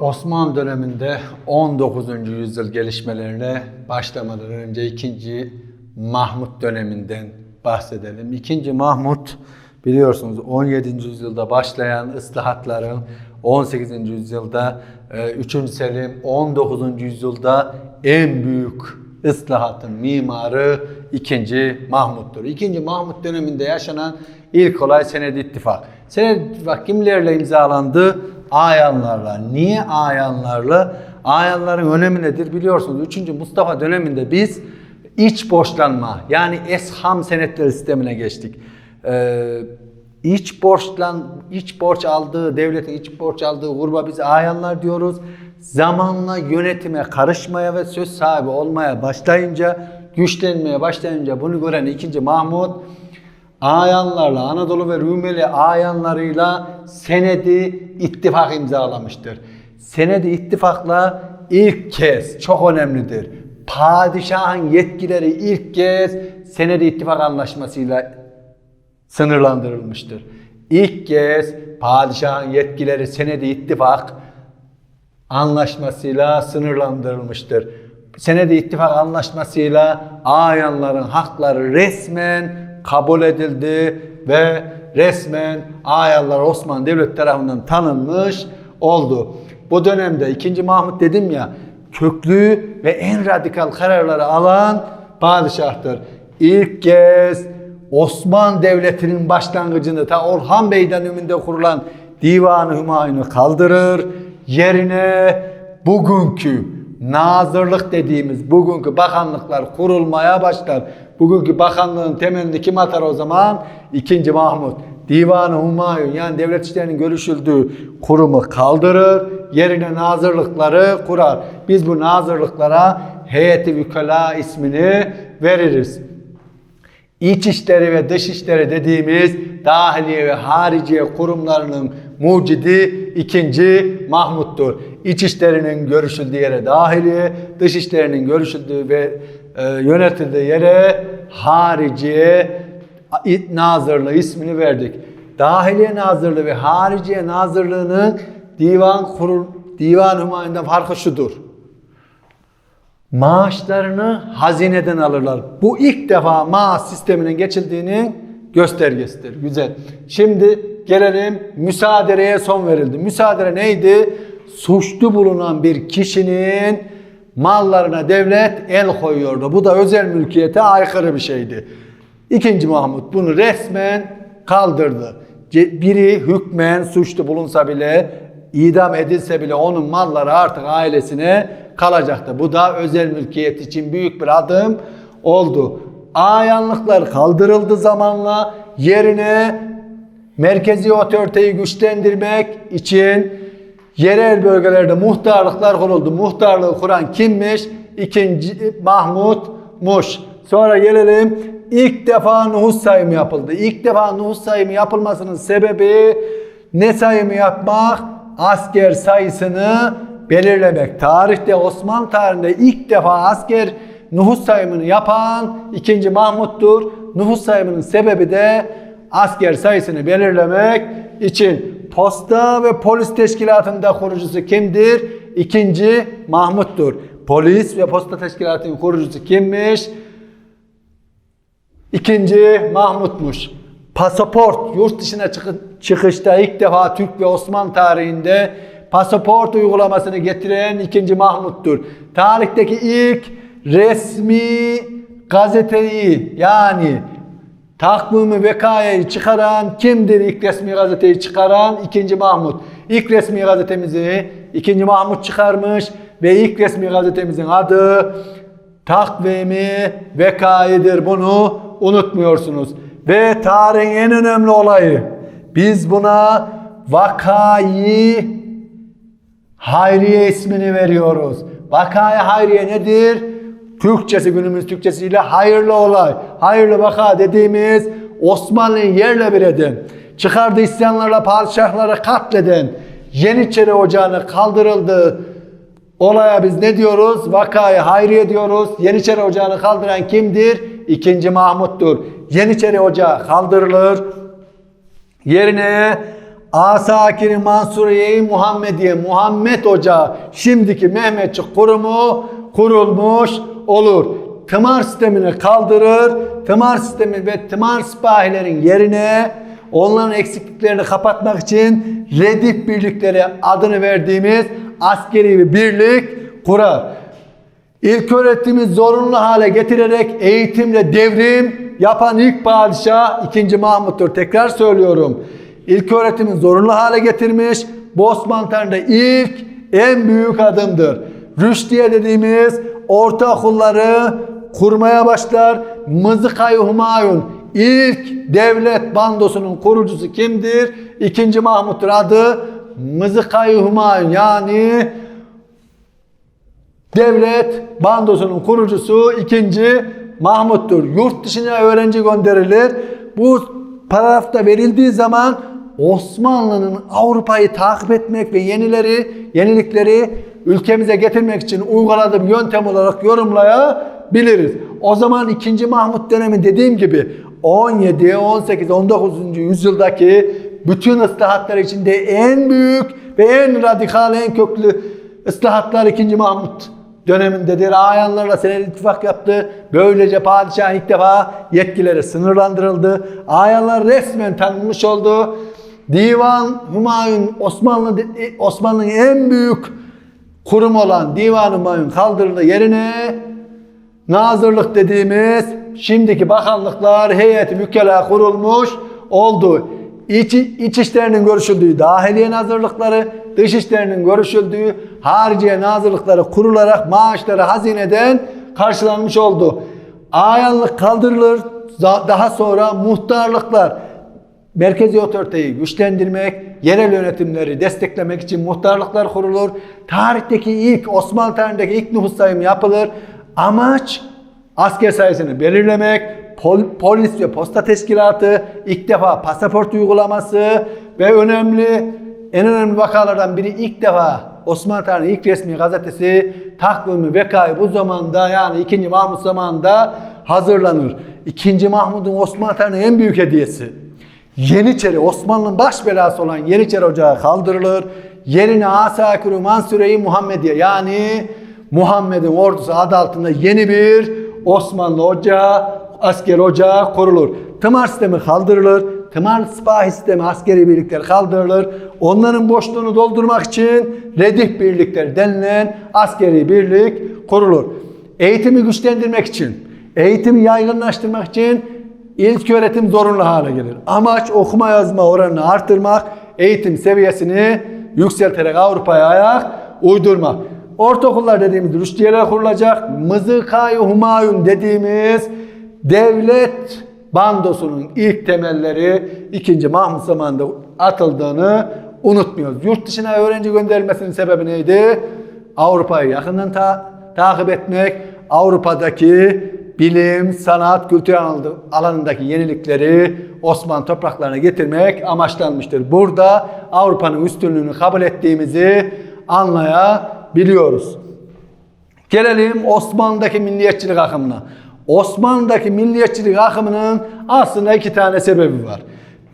Osmanlı döneminde 19. yüzyıl gelişmelerine başlamadan önce 2. Mahmut döneminden bahsedelim. 2. Mahmut biliyorsunuz 17. yüzyılda başlayan ıslahatların 18. yüzyılda 3. Selim 19. yüzyılda en büyük ıslahatın mimarı 2. Mahmut'tur. 2. Mahmut döneminde yaşanan ilk olay Senedi İttifak. Senedi İttifak kimlerle imzalandı? Ayanlarla. Niye ayanlarla? Ayanların önemi nedir biliyorsunuz. 3. Mustafa döneminde biz iç borçlanma yani esham senetleri sistemine geçtik. Ee, iç borçlan iç borç aldığı devletin iç borç aldığı gruba biz ayanlar diyoruz. Zamanla yönetime karışmaya ve söz sahibi olmaya başlayınca, güçlenmeye başlayınca bunu gören 2. Mahmut Ayanlarla, Anadolu ve Rumeli ayanlarıyla senedi ittifak imzalamıştır. Senedi ittifakla ilk kez çok önemlidir. Padişahın yetkileri ilk kez senedi ittifak anlaşmasıyla sınırlandırılmıştır. İlk kez padişahın yetkileri senedi ittifak anlaşmasıyla sınırlandırılmıştır. Senedi ittifak anlaşmasıyla ayanların hakları resmen kabul edildi ve resmen ayanlar Osmanlı Devleti tarafından tanınmış oldu. Bu dönemde 2. Mahmut dedim ya köklü ve en radikal kararları alan padişahtır. İlk kez Osmanlı Devleti'nin başlangıcını ta Orhan Bey döneminde kurulan Divan-ı Hümayun'u kaldırır. Yerine bugünkü nazırlık dediğimiz bugünkü bakanlıklar kurulmaya başlar. Bugünkü bakanlığın temelini kim atar o zaman? 2. Mahmut. Divan-ı Humayun yani devlet işlerinin görüşüldüğü kurumu kaldırır. Yerine nazırlıkları kurar. Biz bu nazırlıklara heyeti vükala ismini veririz. İç işleri ve dış işleri dediğimiz dahiliye ve hariciye kurumlarının mucidi ikinci Mahmut'tur. İç işlerinin görüşüldüğü yere dahiliye, dış işlerinin görüşüldüğü ve e, yönetildiği yere hariciye nazırlığı ismini verdik. Dahiliye nazırlığı ve hariciye nazırlığının divan kurul divan hümayundan farkı şudur maaşlarını hazineden alırlar. Bu ilk defa maaş sisteminin geçildiğinin göstergesidir. Güzel. Şimdi gelelim müsaadereye son verildi. Müsaadere neydi? Suçlu bulunan bir kişinin mallarına devlet el koyuyordu. Bu da özel mülkiyete aykırı bir şeydi. İkinci Mahmut bunu resmen kaldırdı. Biri hükmen suçlu bulunsa bile, idam edilse bile onun malları artık ailesine kalacaktı. Bu da özel mülkiyet için büyük bir adım oldu. Ayanlıklar kaldırıldı zamanla yerine merkezi otoriteyi güçlendirmek için yerel bölgelerde muhtarlıklar kuruldu. Muhtarlığı kuran kimmiş? İkinci Mahmut'muş. Sonra gelelim ilk defa nüfus sayımı yapıldı. İlk defa nüfus sayımı yapılmasının sebebi ne sayımı yapmak? Asker sayısını belirlemek. Tarihte Osmanlı tarihinde ilk defa asker nüfus sayımını yapan 2. Mahmut'tur. Nüfus sayımının sebebi de asker sayısını belirlemek için posta ve polis teşkilatında kurucusu kimdir? 2. Mahmut'tur. Polis ve posta teşkilatının kurucusu kimmiş? 2. Mahmut'muş. Pasaport yurt dışına çıkışta ilk defa Türk ve Osmanlı tarihinde pasaport uygulamasını getiren 2. Mahmut'tur. Tarihteki ilk resmi gazeteyi yani takvimi vekayayı çıkaran kimdir ilk resmi gazeteyi çıkaran 2. Mahmut. İlk resmi gazetemizi 2. Mahmut çıkarmış ve ilk resmi gazetemizin adı takvimi vekaidir. Bunu unutmuyorsunuz. Ve tarihin en önemli olayı biz buna vakayı Hayriye ismini veriyoruz. Vakaya hayriye nedir? Türkçesi günümüz Türkçesiyle hayırlı olay. Hayırlı vaka dediğimiz Osmanlı'yı yerle bir eden, çıkardığı isyanlarla padişahları katleden, Yeniçeri Ocağı'nı kaldırıldı. Olaya biz ne diyoruz? Vakaya hayriye diyoruz. Yeniçeri Ocağı'nı kaldıran kimdir? İkinci Mahmut'tur. Yeniçeri Ocağı kaldırılır. Yerine Asakir Mansuriye Muhammediye Muhammed Ocağı şimdiki Mehmetçik kurumu kurulmuş olur. Tımar sistemini kaldırır. Tımar sistemi ve tımar sipahilerin yerine onların eksikliklerini kapatmak için Redif birlikleri adını verdiğimiz askeri bir birlik kurar. İlk öğretimi zorunlu hale getirerek eğitimle devrim yapan ilk padişah 2. Mahmut'tur. Tekrar söylüyorum. İlk öğretimi zorunlu hale getirmiş. Bu Osmanlı ilk en büyük adımdır. Rüşdiye dediğimiz ortaokulları kurmaya başlar. Mızıkay Humayun ilk devlet bandosunun kurucusu kimdir? 2. Mahmut'tur adı Mızıkay Humayun yani devlet bandosunun kurucusu ikinci Mahmut'tur. Yurt dışına öğrenci gönderilir. Bu paragrafta verildiği zaman Osmanlı'nın Avrupa'yı takip etmek ve yenileri, yenilikleri ülkemize getirmek için uyguladığı bir yöntem olarak yorumlayabiliriz. O zaman 2. Mahmut dönemi dediğim gibi 17, 18, 19. yüzyıldaki bütün ıslahatlar içinde en büyük ve en radikal, en köklü ıslahatlar 2. Mahmut dönemindedir. Ayanlarla senedi ittifak yaptı. Böylece padişah ilk defa yetkileri sınırlandırıldı. Ayanlar resmen tanınmış oldu. Divan Humayun Osmanlı Osmanlı'nın en büyük kurum olan Divan Humayun kaldırıldı yerine nazırlık dediğimiz şimdiki bakanlıklar heyeti mükella kurulmuş oldu. İç, iç işlerinin görüşüldüğü dahiliye nazırlıkları, dış işlerinin görüşüldüğü hariciye nazırlıkları kurularak maaşları hazineden karşılanmış oldu. Ayanlık kaldırılır, daha sonra muhtarlıklar, merkezi otoriteyi güçlendirmek, yerel yönetimleri desteklemek için muhtarlıklar kurulur. Tarihteki ilk, Osmanlı tarihindeki ilk nüfus sayımı yapılır. Amaç asker sayısını belirlemek, pol, polis ve posta teşkilatı, ilk defa pasaport uygulaması ve önemli, en önemli vakalardan biri ilk defa Osmanlı tarihinin ilk resmi gazetesi takvimi vekayı bu zamanda yani 2. Mahmut zamanında hazırlanır. 2. Mahmud'un Osmanlı tarihinin en büyük hediyesi. Yeniçeri, Osmanlı'nın baş belası olan Yeniçeri Ocağı kaldırılır. Yerine Asakir-i Mansure-i Muhammediye yani Muhammed'in ordusu adı altında yeni bir Osmanlı ocağı, asker ocağı kurulur. Tımar sistemi kaldırılır. Tımar sipahi sistemi askeri birlikler kaldırılır. Onların boşluğunu doldurmak için redif birlikler denilen askeri birlik kurulur. Eğitimi güçlendirmek için, eğitimi yaygınlaştırmak için ilk öğretim zorunlu hale gelir. Amaç okuma yazma oranını arttırmak, eğitim seviyesini yükselterek Avrupa'ya ayak uydurmak. Ortaokullar dediğimiz rüştiyeler kurulacak. Mızıkay Humayun dediğimiz devlet bandosunun ilk temelleri 2. Mahmut zamanında atıldığını unutmuyoruz. Yurt dışına öğrenci gönderilmesinin sebebi neydi? Avrupa'yı yakından ta takip etmek, Avrupa'daki bilim, sanat, kültür alanındaki yenilikleri Osmanlı topraklarına getirmek amaçlanmıştır. Burada Avrupa'nın üstünlüğünü kabul ettiğimizi anlayabiliyoruz. Gelelim Osmanlı'daki milliyetçilik akımına. Osmanlı'daki milliyetçilik akımının aslında iki tane sebebi var.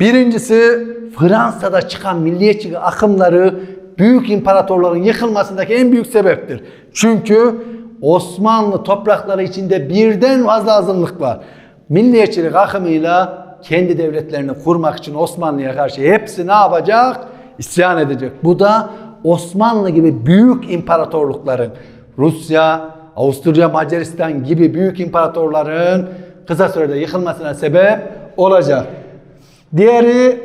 Birincisi Fransa'da çıkan milliyetçilik akımları büyük imparatorların yıkılmasındaki en büyük sebeptir. Çünkü Osmanlı toprakları içinde birden fazla azınlık var. Milliyetçilik akımıyla kendi devletlerini kurmak için Osmanlı'ya karşı hepsi ne yapacak? İsyan edecek. Bu da Osmanlı gibi büyük imparatorlukların Rusya, Avusturya, Macaristan gibi büyük imparatorların kısa sürede yıkılmasına sebep olacak. Diğeri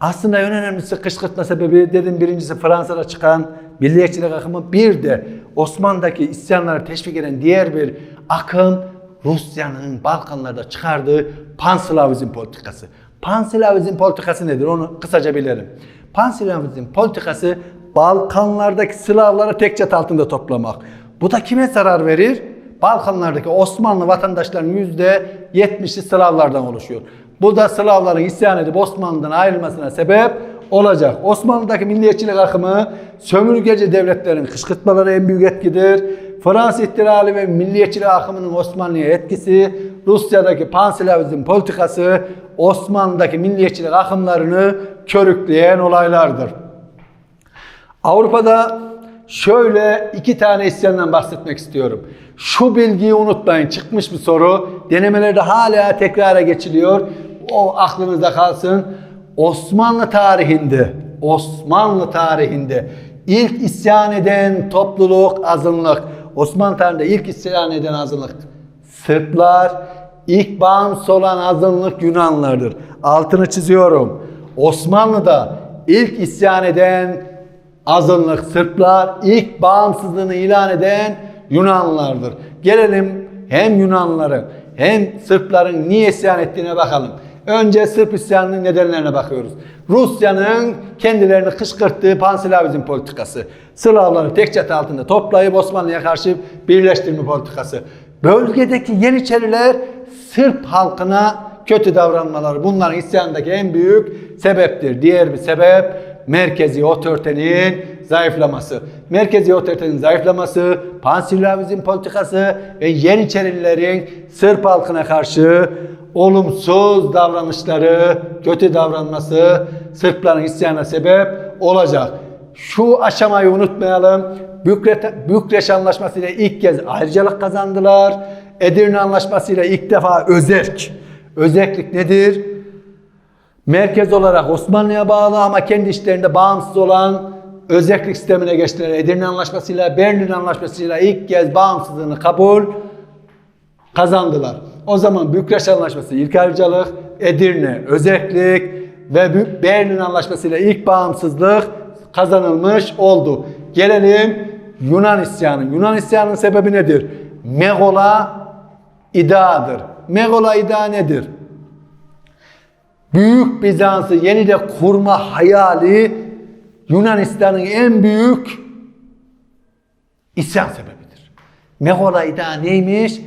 aslında en önemlisi kışkırtma sebebi dedim birincisi Fransa'da çıkan milliyetçilik akımı bir de Osmanlı'daki isyanları teşvik eden diğer bir akım Rusya'nın Balkanlarda çıkardığı Panslavizm politikası. Panslavizm politikası nedir? Onu kısaca bilelim. Panslavizm politikası Balkanlardaki Slavları tek çatı altında toplamak. Bu da kime zarar verir? Balkanlardaki Osmanlı vatandaşlarının yüzde 70'i Slavlardan oluşuyor. Bu da Slavların isyan edip Osmanlı'dan ayrılmasına sebep olacak. Osmanlı'daki milliyetçilik akımı sömürgeci devletlerin kışkırtmaları en büyük etkidir. Fransız ihtilali ve milliyetçilik akımının Osmanlı'ya etkisi, Rusya'daki panslavizm politikası Osmanlı'daki milliyetçilik akımlarını körükleyen olaylardır. Avrupa'da şöyle iki tane isyandan bahsetmek istiyorum. Şu bilgiyi unutmayın. Çıkmış bir soru. Denemelerde hala tekrara geçiliyor. O aklınızda kalsın. Osmanlı tarihinde, Osmanlı tarihinde ilk isyan eden topluluk, azınlık. Osmanlı tarihinde ilk isyan eden azınlık. Sırplar, ilk bağımsız olan azınlık Yunanlardır. Altını çiziyorum. Osmanlı'da ilk isyan eden azınlık Sırplar, ilk bağımsızlığını ilan eden Yunanlılardır. Gelelim hem Yunanlıların hem Sırpların niye isyan ettiğine bakalım. Önce Sırp isyanının nedenlerine bakıyoruz. Rusya'nın kendilerini kışkırttığı panslavizm politikası. Slavları tek çatı altında toplayıp Osmanlı'ya karşı birleştirme politikası. Bölgedeki Yeniçeriler Sırp halkına kötü davranmaları bunların isyanındaki en büyük sebeptir. Diğer bir sebep merkezi otoritenin zayıflaması. Merkezi otoritenin zayıflaması, panslavizm politikası ve Yeniçerilerin Sırp halkına karşı olumsuz davranışları, kötü davranması Sırpların isyana sebep olacak. Şu aşamayı unutmayalım. Bükre, Bükreş Anlaşması ile ilk kez ayrıcalık kazandılar. Edirne Anlaşması ile ilk defa özerk. Özerklik nedir? Merkez olarak Osmanlı'ya bağlı ama kendi işlerinde bağımsız olan özerklik sistemine geçtiler. Edirne Anlaşması'yla, Berlin Anlaşması'yla ilk kez bağımsızlığını kabul kazandılar. O zaman Bükreş Anlaşması ilk ayrıcalık, Edirne özerklik ve Berlin Anlaşması ile ilk bağımsızlık kazanılmış oldu. Gelelim Yunan isyanı. Yunan isyanının sebebi nedir? Megola idadır. Megola ida nedir? Büyük Bizans'ı yenide kurma hayali Yunanistan'ın en büyük isyan sebebidir. Megolayda neymiş?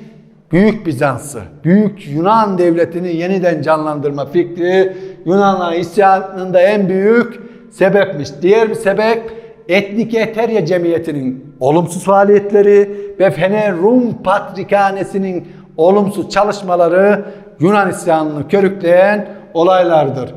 Büyük Bizans'ı, Büyük Yunan devletini yeniden canlandırma fikri Yunanlar isyanında en büyük sebepmiş. Diğer bir sebep etnik eterya cemiyetinin olumsuz faaliyetleri ve Fener Rum Patrikhanesi'nin olumsuz çalışmaları Yunan isyanını körükleyen olaylardır.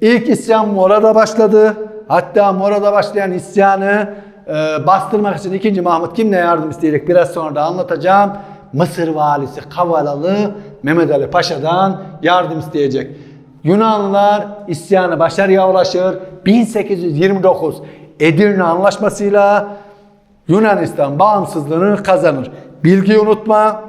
İlk isyan Mora'da başladı. Hatta Mora'da başlayan isyanı e, bastırmak için 2. Mahmut kimle yardım isteyecek biraz sonra da anlatacağım. Mısır valisi Kavalalı Mehmet Ali Paşa'dan yardım isteyecek. Yunanlılar isyanı başarıya ulaşır. 1829 Edirne Anlaşması'yla Yunanistan bağımsızlığını kazanır. Bilgiyi unutma.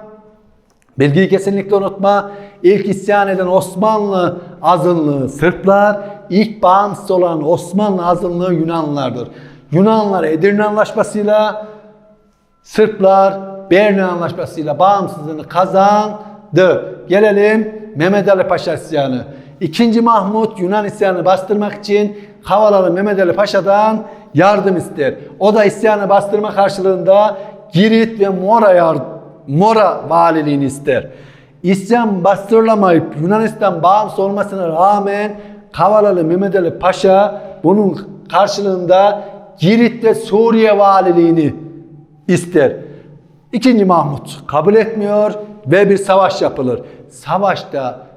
Bilgiyi kesinlikle unutma. İlk isyan eden Osmanlı azınlığı Sırplar, ilk bağımsız olan Osmanlı azınlığı Yunanlılardır. Yunanlılar Edirne Anlaşması'yla, Sırplar Berlin Anlaşması'yla bağımsızlığını kazandı. Gelelim Mehmet Ali Paşa isyanı. İkinci Mahmut Yunan isyanını bastırmak için Havalalı Mehmet Ali Paşa'dan yardım ister. O da isyanı bastırma karşılığında Girit ve Mora yardım Mora valiliğini ister. İsyan bastırılamayıp Yunanistan bağımsız olmasına rağmen Kavalalı Mehmet Ali Paşa bunun karşılığında Girit ve Suriye valiliğini ister. İkinci Mahmut kabul etmiyor ve bir savaş yapılır. Savaşta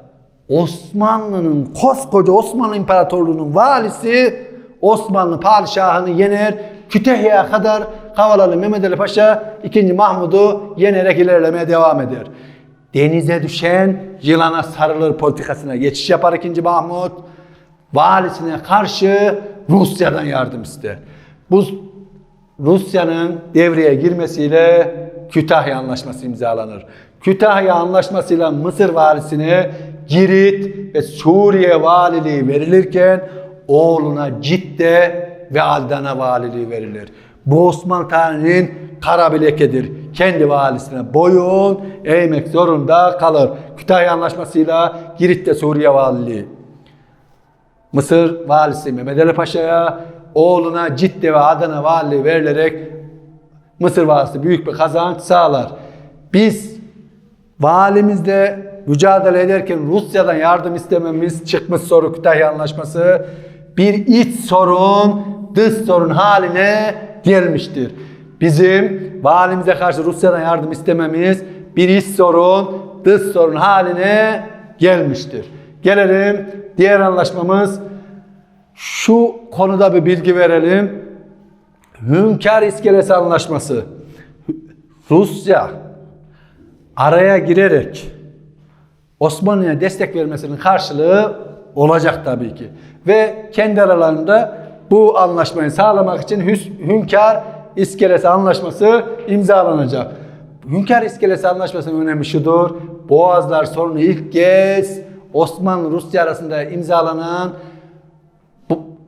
Osmanlı'nın koskoca Osmanlı İmparatorluğu'nun valisi Osmanlı padişahını yener. Kütahya'ya kadar Kavalalı Mehmet Ali Paşa 2. Mahmud'u yenerek ilerlemeye devam eder. Denize düşen yılana sarılır politikasına geçiş yapar 2. Mahmud. Valisine karşı Rusya'dan yardım ister. Bu Rusya'nın devreye girmesiyle Kütahya Anlaşması imzalanır. Kütahya Anlaşması'yla Mısır valisine Girit ve Suriye valiliği verilirken oğluna Cidde ve Aldana valiliği verilir. Bu Osmanlı tarihinin kara. Kendi valisine boyun eğmek zorunda kalır. Kütahya Anlaşması'yla Girit'te Suriye valiliği. Mısır valisi Mehmet Ali Paşa'ya oğluna Cidde ve Adana valiliği verilerek Mısır valisi büyük bir kazanç sağlar. Biz valimizle mücadele ederken Rusya'dan yardım istememiz çıkmış soru Kütahya Anlaşması bir iç sorun, dış sorun haline gelmiştir. Bizim valimize karşı Rusya'dan yardım istememiz bir iç sorun, dış sorun haline gelmiştir. Gelelim diğer anlaşmamız Şu konuda bir bilgi verelim. Hünkar İskelesi Anlaşması. Rusya araya girerek Osmanlı'ya destek vermesinin karşılığı olacak tabii ki. Ve kendi aralarında bu anlaşmayı sağlamak için Hünkar İskelesi Anlaşması imzalanacak. Hünkar İskelesi Anlaşması'nın önemi şudur. Boğazlar sorunu ilk kez Osmanlı-Rusya arasında imzalanan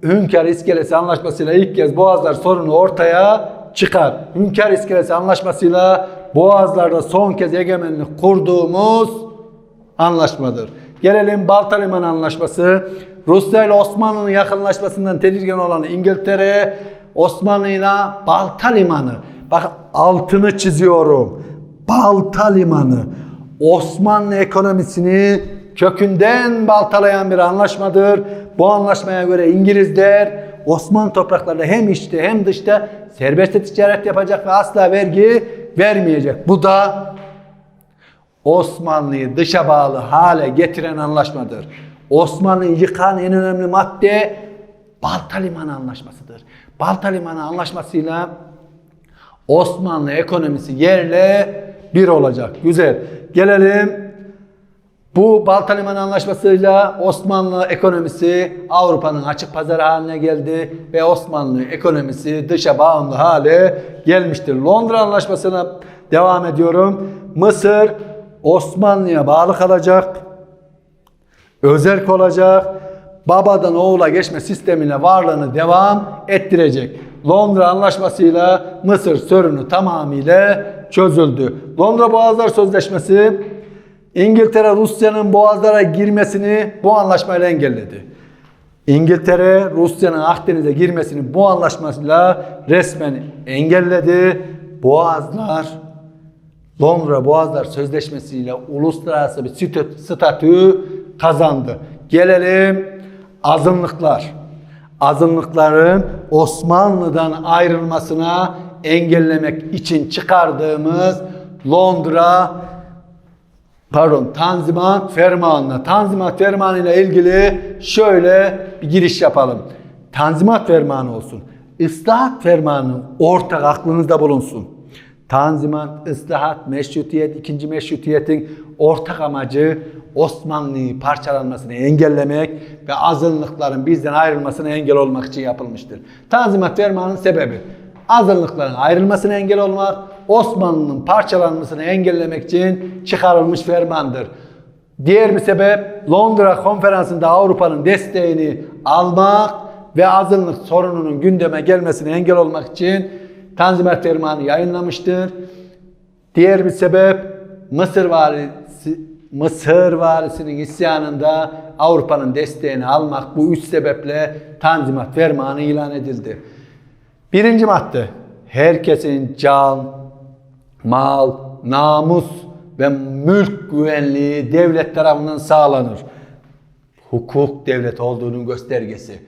Hünkar İskelesi Anlaşması'yla ilk kez Boğazlar sorunu ortaya çıkar. Hünkar İskelesi Anlaşması'yla Boğazlar'da son kez egemenlik kurduğumuz anlaşmadır. Gelelim Balta Limanı Anlaşması. Rusya ile Osmanlı'nın yakınlaşmasından tedirgin olan İngiltere, Osmanlı ile Balta Limanı. Bak altını çiziyorum. Balta Limanı. Osmanlı ekonomisini kökünden baltalayan bir anlaşmadır. Bu anlaşmaya göre İngilizler Osmanlı topraklarında hem içte hem dışta serbest ticaret yapacak ve asla vergi vermeyecek. Bu da Osmanlı'yı dışa bağlı hale getiren anlaşmadır. Osmanlı'yı yıkan en önemli madde Balta Limanı Anlaşması'dır. Balta Limanı Anlaşması'yla Osmanlı ekonomisi yerle bir olacak. Güzel. Gelelim bu Balta Limanı Anlaşması'yla Osmanlı ekonomisi Avrupa'nın açık pazarı haline geldi ve Osmanlı ekonomisi dışa bağımlı hale gelmiştir. Londra Anlaşması'na devam ediyorum. Mısır Osmanlı'ya bağlı kalacak. Özerk olacak. Babadan oğula geçme sistemiyle varlığını devam ettirecek. Londra Anlaşması'yla Mısır sorunu tamamıyla çözüldü. Londra Boğazlar Sözleşmesi İngiltere Rusya'nın boğazlara girmesini bu anlaşmayla engelledi. İngiltere Rusya'nın Akdeniz'e girmesini bu anlaşmayla resmen engelledi. Boğazlar Londra Boğazlar Sözleşmesi ile uluslararası bir statü- kazandı. Gelelim azınlıklar. Azınlıkların Osmanlı'dan ayrılmasına engellemek için çıkardığımız Londra pardon Tanzimat Fermanı'na. Tanzimat Fermanı ile ilgili şöyle bir giriş yapalım. Tanzimat Fermanı olsun. Islahat Fermanı ortak aklınızda bulunsun. Tanzimat, ıslahat, meşrutiyet, ikinci meşrutiyetin ortak amacı Osmanlı'yı parçalanmasını engellemek ve azınlıkların bizden ayrılmasına engel olmak için yapılmıştır. Tanzimat Fermanı'nın sebebi azınlıkların ayrılmasına engel olmak, Osmanlı'nın parçalanmasını engellemek için çıkarılmış fermandır. Diğer bir sebep Londra konferansında Avrupa'nın desteğini almak ve azınlık sorununun gündeme gelmesine engel olmak için Tanzimat Fermanı yayınlamıştır. Diğer bir sebep Mısır valisi Mısır valisinin isyanında Avrupa'nın desteğini almak bu üç sebeple Tanzimat Fermanı ilan edildi. Birinci madde. Herkesin can, mal, namus ve mülk güvenliği devlet tarafından sağlanır. Hukuk devlet olduğunun göstergesi.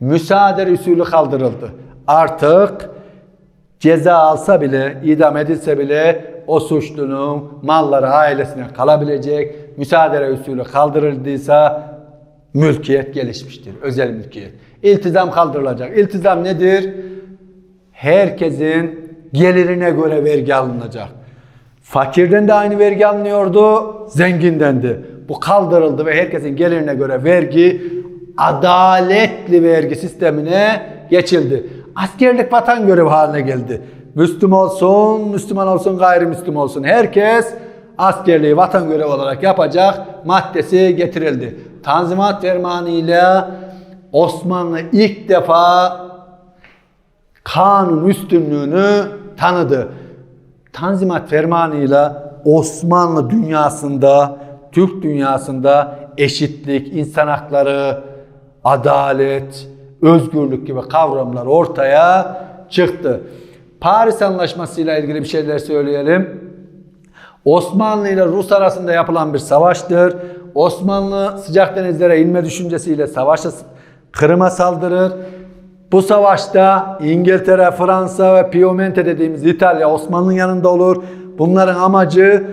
Müsaade usulü kaldırıldı. Artık ceza alsa bile, idam edilse bile o suçlunun malları ailesine kalabilecek. Müsaade usulü kaldırıldıysa mülkiyet gelişmiştir. Özel mülkiyet. İltizam kaldırılacak. İltizam nedir? Herkesin gelirine göre vergi alınacak. Fakirden de aynı vergi alınıyordu, zenginden de. Bu kaldırıldı ve herkesin gelirine göre vergi adaletli vergi sistemine geçildi. Askerlik vatan görevi haline geldi. Müslüman olsun, Müslüman olsun, gayrimüslim olsun. Herkes askerliği vatan görevi olarak yapacak maddesi getirildi. Tanzimat Fermanı ile Osmanlı ilk defa kanun üstünlüğünü tanıdı. Tanzimat Fermanı'yla Osmanlı dünyasında, Türk dünyasında eşitlik, insan hakları, adalet, özgürlük gibi kavramlar ortaya çıktı. Paris Anlaşması ile ilgili bir şeyler söyleyelim. Osmanlı ile Rus arasında yapılan bir savaştır. Osmanlı sıcak denizlere inme düşüncesiyle savaşa Kırım'a saldırır. Bu savaşta İngiltere, Fransa ve Piemonte dediğimiz İtalya Osmanlı'nın yanında olur. Bunların amacı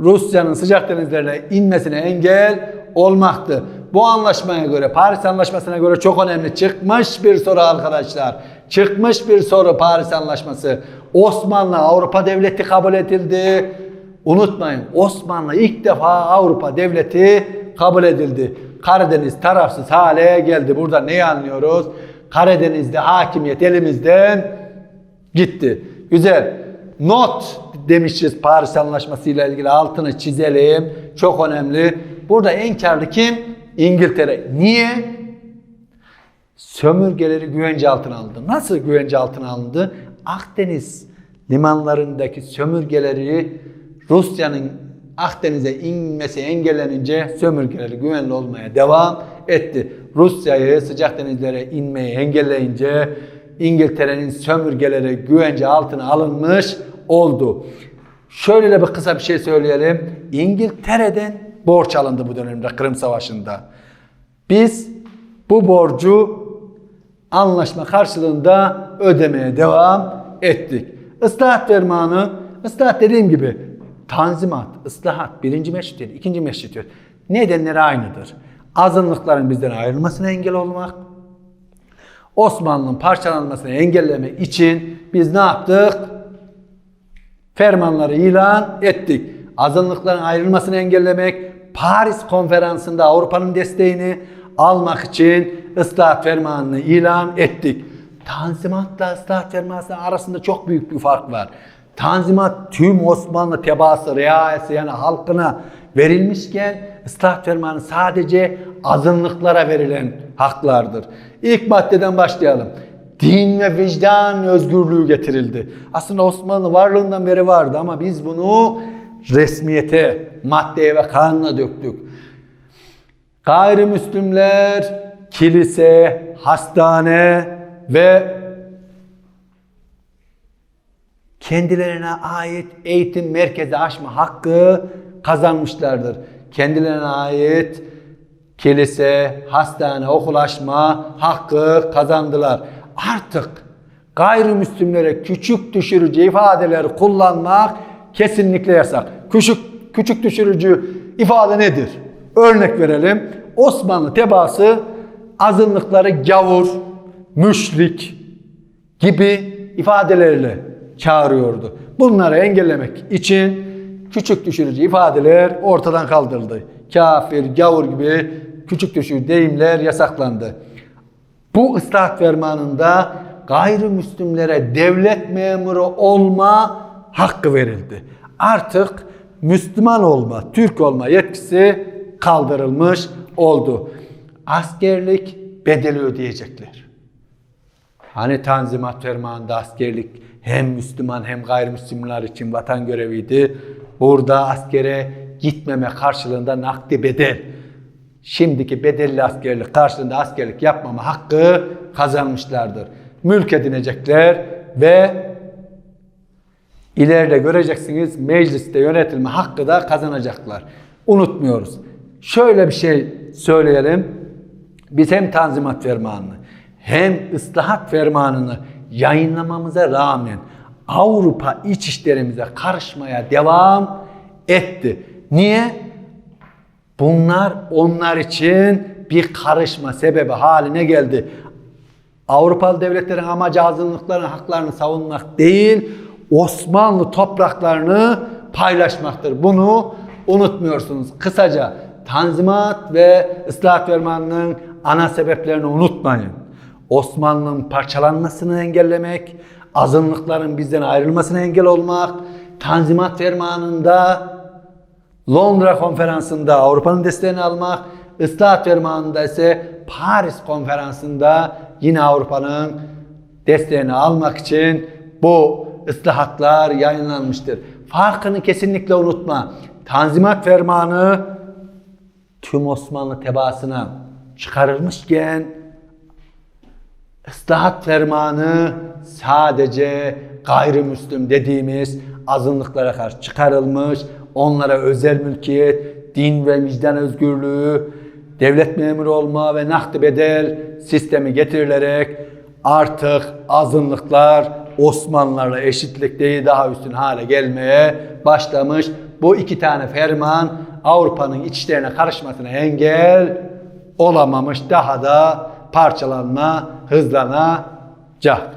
Rusya'nın sıcak denizlerine inmesine engel olmaktı. Bu anlaşmaya göre, Paris Anlaşması'na göre çok önemli çıkmış bir soru arkadaşlar. Çıkmış bir soru Paris Anlaşması. Osmanlı Avrupa Devleti kabul edildi. Unutmayın Osmanlı ilk defa Avrupa Devleti kabul edildi. Karadeniz tarafsız hale geldi. Burada neyi anlıyoruz? Karadeniz'de hakimiyet elimizden gitti. Güzel. Not demişiz Paris Anlaşması ile ilgili altını çizelim. Çok önemli. Burada en karlı kim? İngiltere. Niye? Sömürgeleri güvence altına alındı. Nasıl güvence altına alındı? Akdeniz limanlarındaki sömürgeleri Rusya'nın Akdeniz'e inmesi engellenince sömürgeleri güvenli olmaya devam etti. Rusya'yı sıcak denizlere inmeyi engelleyince İngiltere'nin sömürgeleri güvence altına alınmış oldu. Şöyle de bir kısa bir şey söyleyelim. İngiltere'den borç alındı bu dönemde Kırım Savaşı'nda. Biz bu borcu anlaşma karşılığında ödemeye devam ettik. Islahat fermanı, ıslahat dediğim gibi tanzimat, ıslahat birinci meşrutiyet, ikinci meşrutiyet nedenleri aynıdır. Azınlıkların bizden ayrılmasına engel olmak, Osmanlı'nın parçalanmasını engellemek için biz ne yaptık? Fermanları ilan ettik. Azınlıkların ayrılmasını engellemek, Paris konferansında Avrupa'nın desteğini almak için ıslahat fermanını ilan ettik. Tanzimatla ıslahat fermanı arasında çok büyük bir fark var. Tanzimat tüm Osmanlı tebaası, reayesi yani halkına verilmişken ıslahat fermanı sadece azınlıklara verilen haklardır. İlk maddeden başlayalım. Din ve vicdan özgürlüğü getirildi. Aslında Osmanlı varlığından beri vardı ama biz bunu resmiyete, maddeye ve kanuna döktük. Gayrimüslimler kilise, hastane ve kendilerine ait eğitim merkezi açma hakkı kazanmışlardır. Kendilerine ait kilise, hastane, okul açma hakkı kazandılar. Artık gayrimüslimlere küçük düşürücü ifadeler kullanmak kesinlikle yasak. Küçük küçük düşürücü ifade nedir? Örnek verelim. Osmanlı tebaası azınlıkları gavur, müşrik gibi ifadelerle çağırıyordu. Bunları engellemek için küçük düşürücü ifadeler ortadan kaldırıldı. Kafir, gavur gibi küçük düşürücü deyimler yasaklandı. Bu ıslahat fermanında gayrimüslimlere devlet memuru olma hakkı verildi. Artık Müslüman olma, Türk olma yetkisi kaldırılmış oldu. Askerlik bedeli ödeyecekler. Hani Tanzimat Fermanı'nda askerlik hem Müslüman hem gayrimüslimler için vatan göreviydi. Burada askere gitmeme karşılığında nakdi bedel. Şimdiki bedelli askerlik karşılığında askerlik yapmama hakkı kazanmışlardır. Mülk edinecekler ve ileride göreceksiniz mecliste yönetilme hakkı da kazanacaklar. Unutmuyoruz. Şöyle bir şey söyleyelim. Biz hem Tanzimat Fermanı'nı hem ıslahat fermanını yayınlamamıza rağmen Avrupa iç işlerimize karışmaya devam etti. Niye? Bunlar onlar için bir karışma sebebi haline geldi. Avrupalı devletlerin amacı azınlıkların haklarını savunmak değil, Osmanlı topraklarını paylaşmaktır. Bunu unutmuyorsunuz. Kısaca Tanzimat ve Islahat Fermanı'nın ana sebeplerini unutmayın. Osmanlı'nın parçalanmasını engellemek, azınlıkların bizden ayrılmasına engel olmak, Tanzimat Fermanı'nda Londra konferansında Avrupa'nın desteğini almak, Islahat Fermanı'nda ise Paris konferansında yine Avrupa'nın desteğini almak için bu ıslahatlar yayınlanmıştır. Farkını kesinlikle unutma. Tanzimat Fermanı tüm Osmanlı tebaasına çıkarılmışken ıslahat fermanı sadece gayrimüslim dediğimiz azınlıklara karşı çıkarılmış, onlara özel mülkiyet, din ve vicdan özgürlüğü, devlet memuru olma ve nakdi bedel sistemi getirilerek artık azınlıklar Osmanlılarla eşitlikte daha üstün hale gelmeye başlamış. Bu iki tane ferman Avrupa'nın iç işlerine karışmasına engel olamamış. Daha da parçalanma hızlanacak.